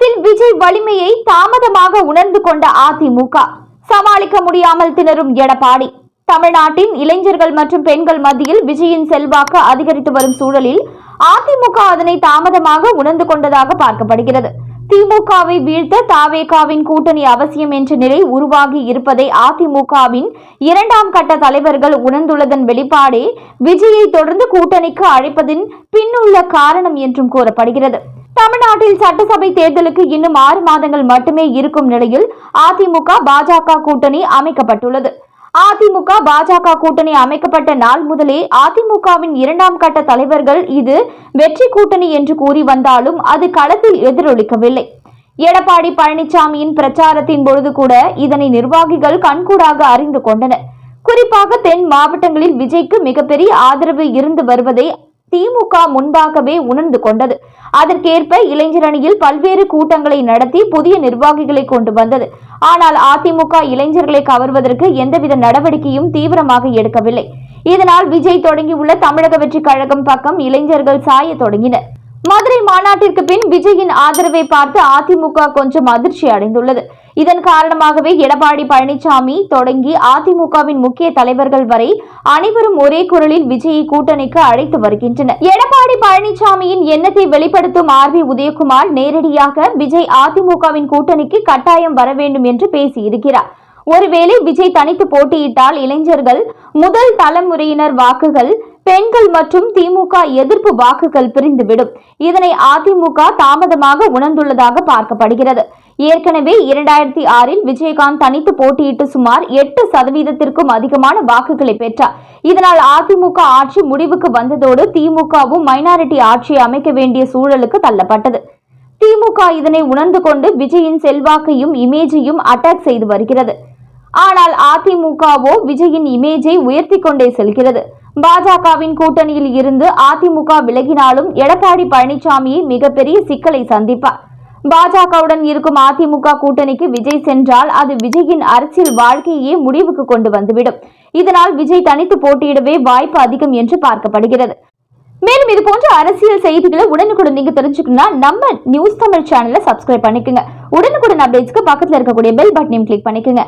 களத்தில் விஜய் வலிமையை தாமதமாக உணர்ந்து கொண்ட அதிமுக. சமாளிக்க முடியாமல் திணறும் எடப்பாடி. தமிழ்நாட்டின் இளைஞர்கள் மற்றும் பெண்கள் மத்தியில் விஜயின் செல்வாக்கு அதிகரித்து வரும் சூழலில் அதிமுக அதனை தாமதமாக உணர்ந்து கொண்டதாக பார்க்கப்படுகிறது. திமுகவை வீழ்த்த தாவேகாவின் கூட்டணி அவசியம் என்ற நிலை உருவாகி இருப்பதை அதிமுகவின் இரண்டாம் கட்ட தலைவர்கள் உணர்ந்துள்ளதன் வெளிப்பாடே விஜயை தொடர்ந்து கூட்டணிக்கு அழைப்பதின் பின்னுள்ள காரணம் என்றும் கூறப்படுகிறது. தமிழ்நாட்டில் சட்டசபை தேர்தலுக்கு இன்னும் ஆறு மாதங்கள் மட்டுமே இருக்கும் நிலையில் அதிமுக பாஜக கூட்டணி அமைக்கப்பட்டுள்ளது. அதிமுக பாஜக கூட்டணி அமைக்கப்பட்ட நாள் முதலே அதிமுகவின் இரண்டாம் கட்ட தலைவர்கள் இது வெற்றி கூட்டணி என்று கூறி வந்தாலும் அது களத்தில் எதிரொலிக்கவில்லை. எடப்பாடி பழனிசாமியின் பிரச்சாரத்தின் பொழுது கூட இதனை நிர்வாகிகள் கண்கூடாக அறிந்து கொண்டனர். குறிப்பாக தென் மாவட்டங்களில் விஜய்க்கு மிகப்பெரிய ஆதரவு இருந்து வருவதை திமுக முன்பாகவே உணர்ந்து கொண்டது. அதற்கேற்ப இளைஞர் அணியில் பல்வேறு கூட்டங்களை நடத்தி புதிய நிர்வாகிகளை கொண்டு வந்தது. ஆனால் அதிமுக இளைஞர்களை கவர்வதற்கு எந்தவித நடவடிக்கையும் தீவிரமாக எடுக்கவில்லை. இதனால் விஜய் தொடங்கியுள்ள தமிழக வெற்றி கழகம் பக்கம் இளைஞர்கள் சாய தொடங்கினர். மதுரை மாநாட்டிற்கு பின் விஜயின் ஆதரவை பார்த்து அதிமுக கொஞ்சம் அதிர்ச்சி அடைந்துள்ளது. இதன் காரணமாகவே எடப்பாடி பழனிசாமி தொடங்கி அதிமுகவின் முக்கிய தலைவர்கள் வரை அனைவரும் ஒரே குரலில் விஜயை கூட்டணிக்கு அழைத்து வருகின்றனர். எடப்பாடி பழனிசாமியின் எண்ணத்தை வெளிப்படுத்தும் ஆர் பி உதயகுமார் நேரடியாக விஜய் அதிமுகவின் கூட்டணிக்கு கட்டாயம் வர வேண்டும் என்று பேசியிருக்கிறார். ஒருவேளை விஜய் தனித்து போட்டியிட்டால் இளைஞர்கள் முதல் தலைமுறையினர் வாக்குகள் பெண்கள் மற்றும் திமுக எதிர்ப்பு வாக்குகள் பிரிந்துவிடும். இதனை அதிமுக தாமதமாக உணர்ந்துள்ளதாக பார்க்கப்படுகிறது. ஏற்கனவே இரண்டாயிரத்தி ஆறில் விஜயகாந்த் தனித்து போட்டியிட்டு சுமார் எட்டு சதவீதத்திற்கும் அதிகமான வாக்குகளை பெற்றார். இதனால் அதிமுக ஆட்சி முடிவுக்கு வந்ததோடு திமுகவும் மைனாரிட்டி ஆட்சியை அமைக்க வேண்டிய சூழலுக்கு தள்ளப்பட்டது. திமுக இதனை உணர்ந்து கொண்டு விஜயின் செல்வாக்கையும் இமேஜையும் அட்டாக் செய்து வருகிறது. ஆனால் அதிமுகவோ விஜயின் இமேஜை உயர்த்தி கொண்டே செல்கிறது. பாஜகவின் கூட்டணியில் இருந்து அதிமுக விலகினாலும் எடப்பாடி பழனிசாமியை மிகப்பெரிய சிக்கலை சந்திப்பார். பாஜகவுடன் இருக்கும் அதிமுக கூட்டணிக்கு விஜய் சென்றால் அது விஜயின் அரசியல் வாழ்க்கையே முடிவுக்கு கொண்டு வந்துவிடும். இதனால் விஜய் தனித்து போட்டியிடவே வாய்ப்பு அதிகம் என்று பார்க்கப்படுகிறது. மேலும் இது போன்ற அரசியல் செய்திகளை உடனுக்குடன் நீங்க தெரிஞ்சுக்கணும்னா நம்ம நியூஸ் தமிழ் சேனலை சப்ஸ்கிரைப் பண்ணிக்கோங்க. உடனுக்குடன் அப்டேட்ஸ்க்கு பக்கத்துல இருக்கக்கூடிய பெல் பட்டனையும் கிளிக் பண்ணிக்கோங்க.